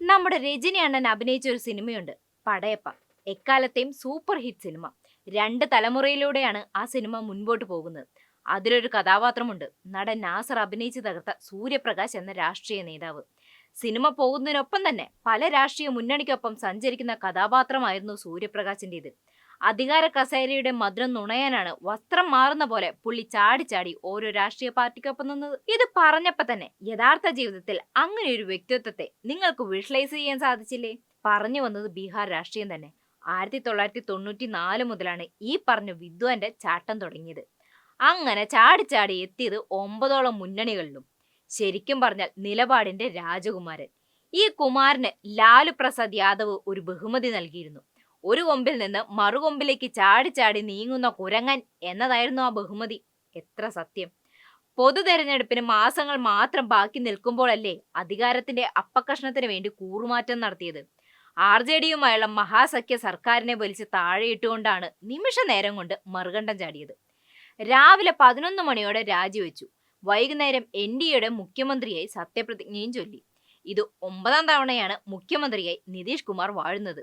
നമ്മുടെ രജനി അണ്ണൻ അഭിനയിച്ച ഒരു സിനിമയുണ്ട് പടയപ്പ. എക്കാലത്തെയും സൂപ്പർ ഹിറ്റ് സിനിമ. രണ്ട് തലമുറയിലൂടെയാണ് ആ സിനിമ മുൻപോട്ട് പോകുന്നത്. അതിലൊരു കഥാപാത്രമുണ്ട്. നടൻ നാസർ അഭിനയിച്ച് തകർത്ത സൂര്യപ്രകാശ് എന്ന രാഷ്ട്രീയ നേതാവ്. സിനിമ പോകുന്നതിനൊപ്പം തന്നെ പല രാഷ്ട്രീയ മുന്നണിക്കൊപ്പം സഞ്ചരിക്കുന്ന കഥാപാത്രമായിരുന്നു സൂര്യപ്രകാശിന്റെത്. അധികാര കസേരയുടെ മധുരം നുണയാനാണ് വസ്ത്രം മാറുന്ന പോലെ പുള്ളി ചാടി ചാടി ഓരോ രാഷ്ട്രീയ പാർട്ടിക്കൊപ്പം നിന്നത്. ഇത് പറഞ്ഞപ്പോ തന്നെ യഥാർത്ഥ ജീവിതത്തിൽ അങ്ങനെ ഒരു വ്യക്തിത്വത്തെ നിങ്ങൾക്ക് വിഷ്വലൈസ് ചെയ്യാൻ സാധിച്ചില്ലേ? പറഞ്ഞു വന്നത് ബീഹാർ രാഷ്ട്രീയം തന്നെ. ആയിരത്തി തൊള്ളായിരത്തി തൊണ്ണൂറ്റി നാല് മുതലാണ് ഈ പറഞ്ഞ വിദ്വാന്റെ ചാട്ടം തുടങ്ങിയത്. അങ്ങനെ ചാടി ചാടി എത്തിയത് ഒമ്പതോളം മുന്നണികളിലും. ശരിക്കും പറഞ്ഞാൽ നിലപാടിന്റെ രാജകുമാരൻ. ഈ കുമാരന് ലാലു പ്രസാദ് യാദവ് ഒരു ബഹുമതി നൽകിയിരുന്നു. ഒരു കൊമ്പിൽ നിന്ന് മറുകൊമ്പിലേക്ക് ചാടി ചാടി നീങ്ങുന്ന കുരങ്ങൻ എന്നതായിരുന്നു ആ ബഹുമതി. എത്ര സത്യം. പൊതു തെരഞ്ഞെടുപ്പിന് മാസങ്ങൾ മാത്രം ബാക്കി നിൽക്കുമ്പോഴല്ലേ അധികാരത്തിന്റെ അപ്പക്കഷ്ണത്തിന് വേണ്ടി കൂറുമാറ്റം നടത്തിയത്. ആർ ജെ ഡിയുമായുള്ള മഹാസഖ്യ സർക്കാരിനെ വലിച്ച് താഴെയിട്ടുകൊണ്ടാണ് നിമിഷ നേരം കൊണ്ട് മറുകണ്ഠം ചാടിയത്. രാവിലെ പതിനൊന്ന് മണിയോടെ രാജിവെച്ചു. വൈകുന്നേരം എൻ ഡി എയുടെ മുഖ്യമന്ത്രിയായി സത്യപ്രതിജ്ഞയും ചൊല്ലി. ഇത് ഒമ്പതാം തവണയാണ് മുഖ്യമന്ത്രിയായി നിതീഷ് കുമാർ വാഴുന്നത്.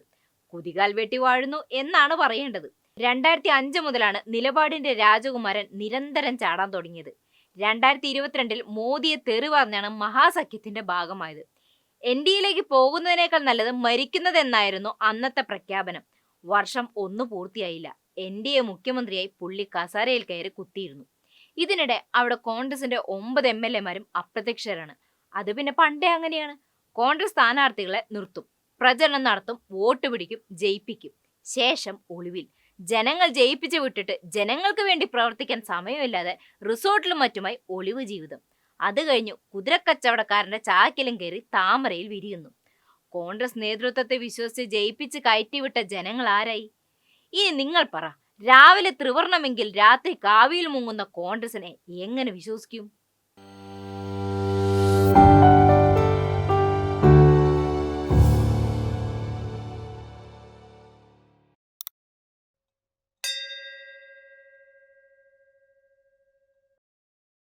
കുതികാൽ വെട്ടി വാഴുന്നു എന്നാണ് പറയേണ്ടത്. രണ്ടായിരത്തി അഞ്ച് മുതലാണ് നിലപാടിന്റെ രാജകുമാരൻ നിരന്തരം ചാടാൻ തുടങ്ങിയത്. രണ്ടായിരത്തി ഇരുപത്തിരണ്ടിൽ മോദിയെ തെറി പറഞ്ഞാണ് മഹാസഖ്യത്തിന്റെ ഭാഗമായത്. എൻ ഡി എയിലേക്ക് പോകുന്നതിനേക്കാൾ നല്ലത് മരിക്കുന്നതെന്നായിരുന്നു അന്നത്തെ പ്രഖ്യാപനം. വർഷം ഒന്നു പൂർത്തിയായില്ല. എൻ ഡി എ മുഖ്യമന്ത്രിയായി പുള്ളി കസാരയിൽ കയറി കുത്തിയിരുന്നു. ഇതിനിടെ അവിടെ കോൺഗ്രസിന്റെ ഒമ്പത് എം എൽ എമാരും അപ്രത്യക്ഷരാണ്. അത് പിന്നെ പണ്ടേ അങ്ങനെയാണ്. കോൺഗ്രസ് സ്ഥാനാർത്ഥികളെ നിർത്തും. പ്രചരണം നടത്തും വോട്ട് പിടിക്കും ജയിപ്പിക്കും. ശേഷം ഒളിവിൽ. ജനങ്ങൾ ജയിപ്പിച്ചു വിട്ടിട്ട് ജനങ്ങൾക്ക് വേണ്ടി പ്രവർത്തിക്കാൻ സമയമില്ലാതെ റിസോർട്ടിലും മറ്റുമായി ഒളിവ് ജീവിതം. അത് കഴിഞ്ഞു കുതിരക്കച്ചവടക്കാരന്റെ ചാക്കിലും കയറി താമരയിൽ വിരിയുന്നു. കോൺഗ്രസ് നേതൃത്വത്തെ വിശ്വസിച്ച് ജയിപ്പിച്ച് കയറ്റിവിട്ട ജനങ്ങൾ ആരായി? ഇനി നിങ്ങൾ പറ രാവിലെ ത്രിവർണമെങ്കിൽ രാത്രി കാവിയിൽ മുങ്ങുന്ന കോൺഗ്രസിനെ എങ്ങനെ വിശ്വസിക്കും?